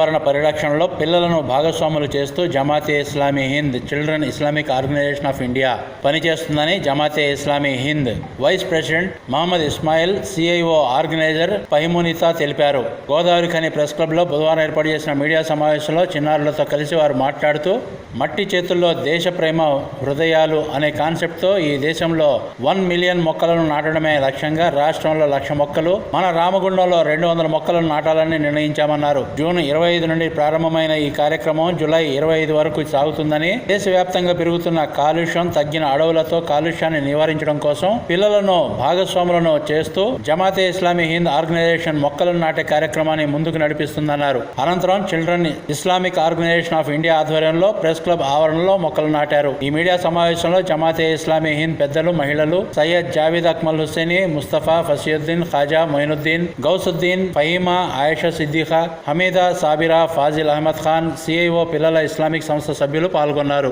వాతావరణ పరిరక్షణలో పిల్లలను భాగస్వాములు చేస్తూ Jamaat-e Islami Hind children Islamic organisation of India పనిచేస్తుందని Jamaat-e Islami Hind vice president Mohammed Ismail CIO organiser పహిమునిత తెలిపారు. గోదావరి ఖని ప్రెస్ క్లబ్లో బుధవారం ఏర్పాటు చేసిన మీడియా సమావేశంలో చిన్నారులతో కలిసి వారు మాట్లాడుతూ మట్టి చేతుల్లో దేశ ప్రేమ హృదయాలు అనే కాన్సెప్ట్తో ఈ దేశంలో వన్ మిలియన్ మొక్కలను నాటడమే లక్ష్యంగా రాష్ట్రంలో లక్ష మొక్కలు మన రామగుండంలో రెండు వందల మొక్కలను నాటాలని నిర్ణయించామన్నారు. జూన్ ఇరవై ఐదు నుండి ప్రారంభమైన ఈ కార్యక్రమం జూలై ఇరవై ఐదు వరకు సాగుతుందని దేశవ్యాప్తంగా పెరుగుతున్న కాలుష్యం తగ్గిన అడవులతో కాలుష్యాన్ని నివారించడం కోసం పిల్లలను భాగస్వాములను చేస్తూ జమాతే ఇస్లామీ హింద్ ఆర్గనైజేషన్ మొక్కలను నాటే కార్యక్రమాన్ని ముందుకు నడిపిస్తుందన్నారు. అనంతరం children Islamic organisation of India ఆధ్వర్యంలో ప్రెస్ క్లబ్ ఆవరణలో మొక్కలు నాటారు. ఈ మీడియా సమావేశంలో జమాతే ఇస్లామీ హింద్ పెద్దలు మహిళలు సయ్యద్ జావీద్ అక్మల్ హుస్సేని ముస్తఫా ఫసియుద్దీన్ ఖాజా మొయినుద్దీన్ గౌసుద్దీన్ ఫహీమా ఆయేషా సిద్దిఖా హమీదా సాబిరా ఫాజిల్ అహ్మద్ ఖాన్ సిఐఓ పిల్లల ఇస్లామిక్ సంస్థ సభ్యులు పాల్గొన్నారు.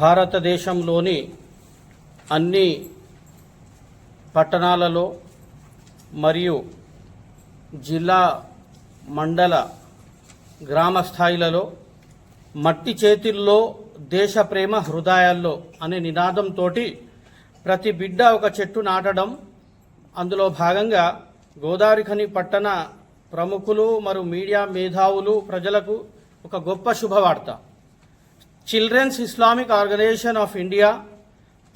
భారతదేశంలోని అన్ని పట్టణాలలో మరియు జిల్లా మండల గ్రామ స్థాయిలలో మట్టి చేతుల్లో దేశ ప్రేమ హృదయాల్లో అనే నినాదంతో ప్రతి బిడ్డ ఒక చెట్టు నాటడం. అందులో భాగంగా గోదావరిఖని పట్టణ ప్రముఖులు మరియు మీడియా మేధావులు ప్రజలకు ఒక గొప్ప శుభవార్త. Children's Islamic organisation of India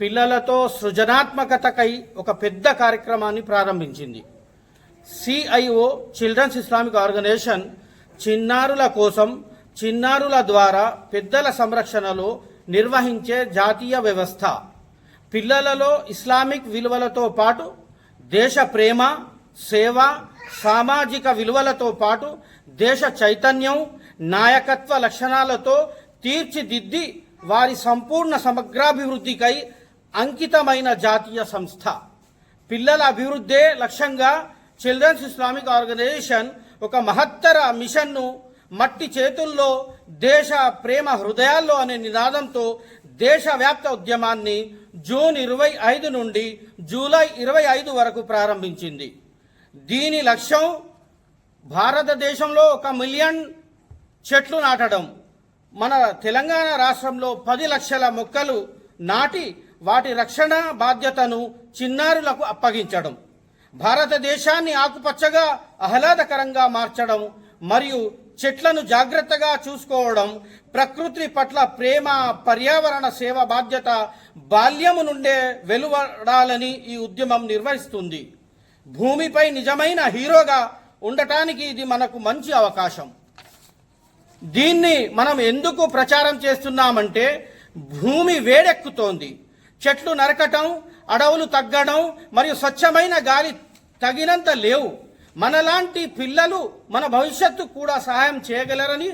పిల్లలతో సృజనాత్మకతకై ఒక పెద్ద కార్యక్రమాన్ని ప్రారంభించింది. సిఐఓ చిల్డ్రన్స్ ఇస్లామిక్ ఆర్గనైజేషన్ చిన్నారుల కోసం చిన్నారుల ద్వారా పెద్దల సంరక్షణలో నిర్వహించే జాతీయ వ్యవస్థ. పిల్లలలో ఇస్లామిక్ విలువలతో పాటు దేశ ప్రేమ సేవ సామాజిక విలువలతో పాటు దేశ చైతన్యం నాయకత్వ లక్షణాలతో తీర్చిదిద్ది వారి సంపూర్ణ సమగ్రాభివృద్ధికై అంకితమైన జాతీయ సంస్థ. పిల్లల అభివృద్ధే లక్ష్యంగా చిల్డ్రన్స్ ఇస్లామిక్ ఆర్గనైజేషన్ ఒక మహత్తర మిషన్ను మట్టి చేతుల్లో దేశ ప్రేమ హృదయాల్లో అనే నినాదంతో దేశవ్యాప్త ఉద్యమాన్ని జూన్ ఇరవై ఐదు నుండి జూలై ఇరవై ఐదు వరకు ప్రారంభించింది. దీని లక్ష్యం భారతదేశంలో ఒక మిలియన్ చెట్లు నాటడం. మన తెలంగాణ రాష్ట్రంలో పది లక్షల మొక్కలు నాటి వాటి రక్షణ బాధ్యతను చిన్నారులకు అప్పగించడం భారతదేశాన్ని ఆకుపచ్చగా ఆహ్లాదకరంగా మార్చడం మరియు చెట్లను జాగ్రత్తగా చూసుకోవడం ప్రకృతి పట్ల ప్రేమ పర్యావరణ సేవ బాధ్యత బాల్యము నుండే వెలువడాలని ఈ ఉద్యమం నిర్వహిస్తుంది. భూమిపై నిజమైన హీరోగా ఉండటానికి ఇది మనకు మంచి అవకాశం. దీన్ని మనం ఎందుకు ప్రచారం చేస్తున్నామంటే భూమి వేడెక్కుతోంది. చెట్లు నరకటం అడవులు తగ్గడం మరియు స్వచ్ఛమైన గాలి తగినంత లేవు. మనలాంటి పిల్లలు మన భవిష్యత్తు కూడా సహాయం చేయగలరని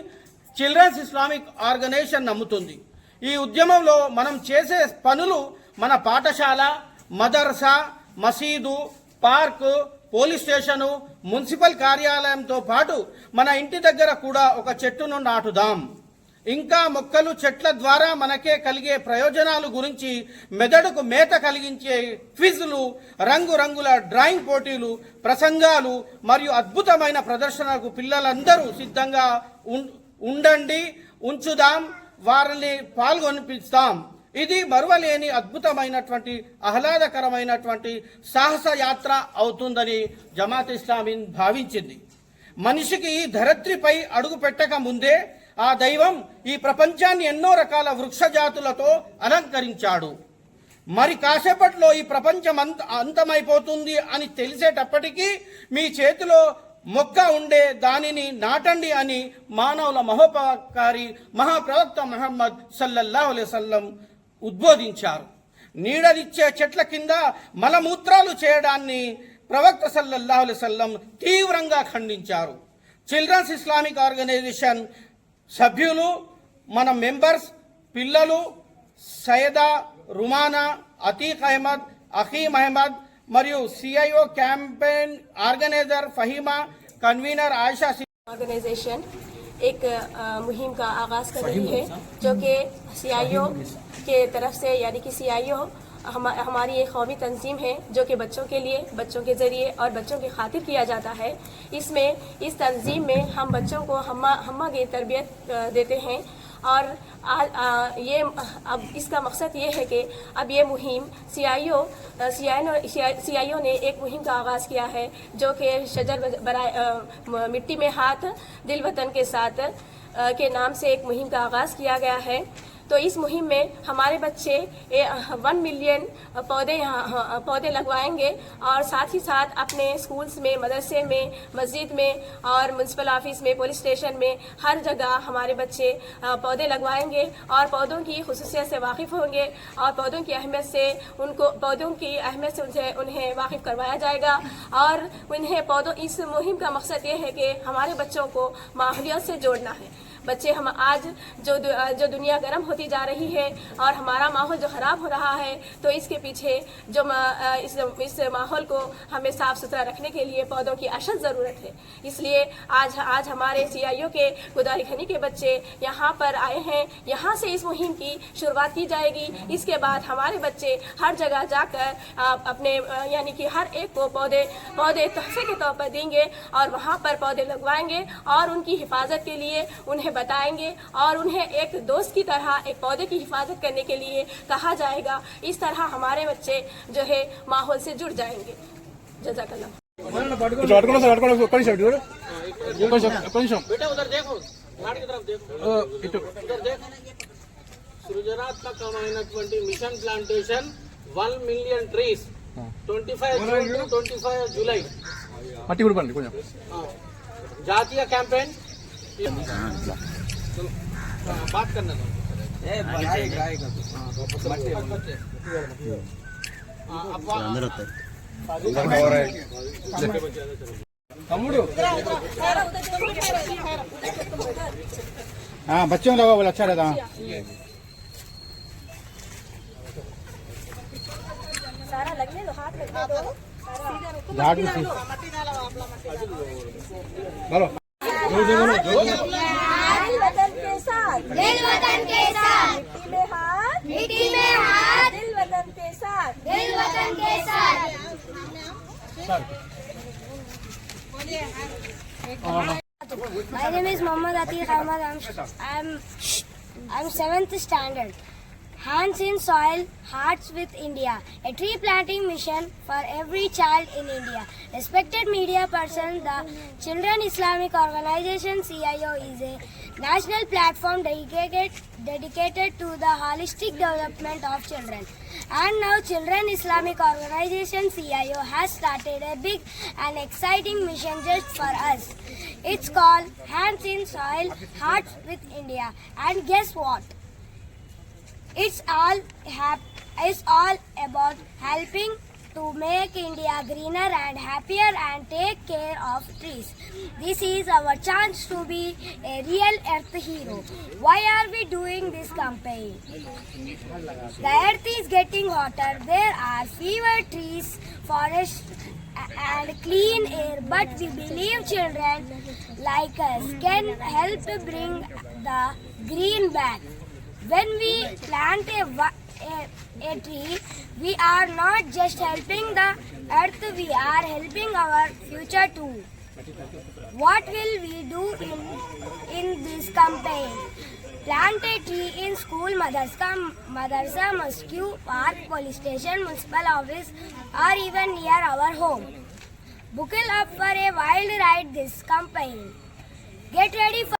చిల్డ్రన్స్ ఇస్లామిక్ ఆర్గనైజేషన్ నమ్ముతుంది. ఈ ఉద్యమంలో మనం చేసే పనులు మన పాఠశాల మదర్సా మసీదు పార్కు పోలీస్ స్టేషను మున్సిపల్ కార్యాలయంతో పాటు మన ఇంటి దగ్గర కూడా ఒక చెట్టును నాటుదాం. ఇంకా మొక్కలు చెట్ల ద్వారా మనకే కలిగే ప్రయోజనాలు గురించి మెదడుకు మేత కలిగించే క్విజ్లు రంగురంగుల డ్రాయింగ్ పోటీలు ప్రసంగాలు మరియు అద్భుతమైన ప్రదర్శనకు పిల్లలందరూ సిద్ధంగా ఉం- ఉండండి ఉంచుదాం వారిని పాల్గొనిపిస్తాం. ఇది మరువలేని అద్భుతమైనటువంటి ఆహ్లాదకరమైనటువంటి సాహస యాత్ర అవుతుందని జమాత్ ఇస్లామీ భావించింది. మనిషికి ఈ ధరత్రిపై అడుగు పెట్టక ముందే ఆ దైవం ఈ ప్రపంచాన్ని ఎన్నో రకాల వృక్షజాతులతో అలంకరించాడు. మరి కాసేపట్లో ఈ ప్రపంచం అంత అంతమైపోతుంది అని తెలిసేటప్పటికీ మీ చేతిలో మొక్క ఉండే దానిని నాటండి అని మానవుల మహోపకారి మహాప్రవక్త మహమ్మద్ సల్లల్లాహు అలైహి ఉద్బోధించారు నీడనిచ్చే చెట్ల కింద మలమూత్రాలు చేయడాన్ని ప్రవక్త సల్లల్లాహు అలైహి వసల్లం తీవ్రంగా ఖండించారు చిల్డ్రన్స్ ఇస్లామిక్ ఆర్గనైజేషన్ సభ్యులు మన మెంబర్స్ పిల్లలు సయదా రుమానా అతీక్ అహ్మద్ అఖీమ్ అహ్మద్ మరియు CIO campaign organiser Faheema convener Ayesha C- organisation एक अ, मुहिम का आगाज कर रही है जो कि सीआईओ के तरफ़ से यानी कि सीआईओ हम, हमारी एक कौमी तंजीम है जो कि बच्चों के लिए बच्चों के ज़रिए और बच्चों की खातिर किया जाता है। इसमें इस तंजीम में हम बच्चों को हम्मा हम्मा की तरबियत देते हैं। और आ, आ, ये अब इसका मकसद ये है कि अब ये मुहिम सी आई ओ सी आई ओ ने एक मुहिम का आगाज़ किया है जो कि शजर म- मिट्टी में हाथ दिल वतन के साथ अ, के नाम से एक मुहिम का आगाज़ किया गया है। तो इस मुहिम में हमारे बच्चे वन मिलियन पौधे यहाँ हाँ, पौधे लगवाएँगे और साथ ही साथ अपने स्कूल्स में मदरसे में मस्जिद में और म्यूनसिपल ऑफ़िस में पुलिस स्टेशन में हर जगह हमारे बच्चे पौधे लगवाएँगे और पौधों की खसूसियत से वाकिफ़ होंगे और पौधों की अहमियत से उनको पौधों की अहमियत से उनसे उन्हें वाकिफ़ करवाया जाएगा। और उन्हें पौधों इस मुहिम का मकसद ये है कि हमारे बच्चों को माहौलियत से जोड़ना है। बच्चे, हम आज जो दु- जो दुनिया गर्म होती जा रही है और हमारा माहौल जो ख़राब हो रहा है तो इसके पीछे जो इस इस माहौल को हमें साफ़ सुथरा रखने के लिए पौधों की अशद ज़रूरत है। इसलिए आज आज हमारे सीआईओ के गुदारी खनी के बच्चे यहाँ पर आए हैं। यहाँ से इस मुहिम की शुरुआत की जाएगी। इसके बाद हमारे बच्चे हर जगह जाकर अपने यानी कि हर एक को पौधे पौधे तोहफे के तौर पर देंगे और वहाँ पर पौधे लगवाएँगे और उनकी हिफाजत के लिए उन्हें बताएंगे और उन्हें एक दोस्त की तरह एक पौधे की हिफाजत करने के लिए कहा जाएगा इस तरह हमारे बच्चे जो है माहौल से जुड़ जाएंगे जजाकल्ला కొంచెం పట్టుకోండి సార్ పట్టుకోండి ఒక్క నిమిషం ఇటు చూడు. ఒక్క నిమిషం ఒక్క నిమిషం बेटा उधर देखो गाड़ी की तरफ देखो ఓ, ఇటు ఉదర్ Dekh. సృజనాత్మకమైనటువంటి mission plantation one million trees twenty five June to twenty five July మట్టి కూడా పండి కొంచెం జాతీయ క్యాంపెయిన్ बात करना था తమ్ముడు बच्चों लगा बोला अच्छा रहता सारा लगने दो हाथ लगने दो झाड़ भी सी बोलो दिल वतन के साथ दिल वतन के साथ मिट्टी में हाथ मिट्टी में हाथ दिल वतन के साथ दिल वतन के साथ My name is Mohammad Atiq Ahmad. I'm I'm I'm seventh standard. Hands in soil, hearts with India. A tree planting mission for every child in India. Respected media person, the Children Islamic Organization CIO is a national platform dedicated dedicated to the holistic development of children. And now Children Islamic Organization CIO has started a big and exciting mission just for us. It's called Hands in Soil, Hearts with India. And guess what? It's all hap- it's all about helping to make India greener and happier and take care of trees. This is our chance to be a real earth hero. Why are we doing this campaign? The earth is getting hotter. There are fewer trees, forests, and clean air. But we believe children like us can help bring the green back. When we plant a, a, a tree, we are not just helping the earth, we are helping our future too. What will we do in, in this campaign? Plant a tree in school, madrasa, madrasa, mosque, park, police station, municipal office, or even near our home. Buckle up for a wild ride this campaign. Get ready for